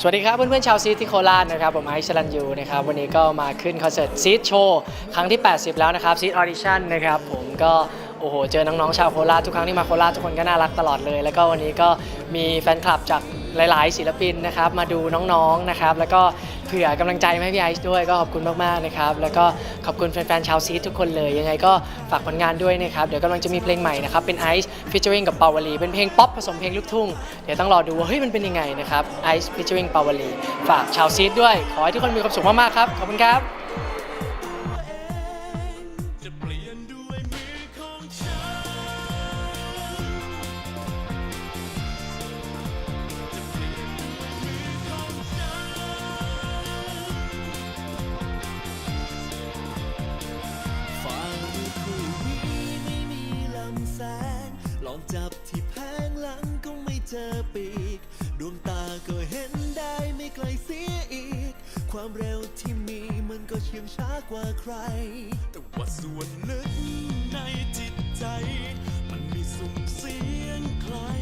สวัสดีครับเพื่อนๆชาวซีที่โคราชนะครับผมไอซ์ชลันยูนะครับวันนี้ก็มาขึ้นคอนเสิร์ตซีดโชว์ครั้งที่ 80 แล้วนะครับซีดออดิชั่นนะครับผมก็ โอ้โห เจอน้องๆชาวโคราชทุกครั้งที่มาโคราชทุกคนก็น่ารักตลอดเลย แล้วก็วันนี้ก็มีแฟนคลับจากหลาย ๆ ศิลปินนะครับ มาดูน้องๆนะครับ แล้วก็เผื่อกำลังใจมาให้พี่ไอซ์ด้วยก็ขอบคุณมากๆนะครับ แล้วก็ขอบคุณแฟนๆชาวซีดทุกคนเลย ยังไงก็ฝากผลงานด้วยนะครับ เดี๋ยวกำลังจะมีเพลงใหม่นะครับ เป็นไอซ์ฟิชเจอริงกับเปาวลี เป็นเพลงป๊อปผสมเพลงลูกทุ่ง เดี๋ยวต้องรอดูว่าเฮ้ยมันเป็นยังไงนะครับไอซ์ฟิชเจอริงเปาวลี ฝากชาวซีดด้วย ขอให้ทุกคนมีความสุขมากๆครับ ขอบคุณครับ องจับที่แพงหลังก็ไม่เจอปีก ดวงตาก็เห็นได้ไม่ไกลเสียอีก ความเร็วที่มีมันก็เชี่องช้ากว่าใคร แต่ว่าส่วนลึกในจิตใจ มันมีสุ่มเสียงคล้าย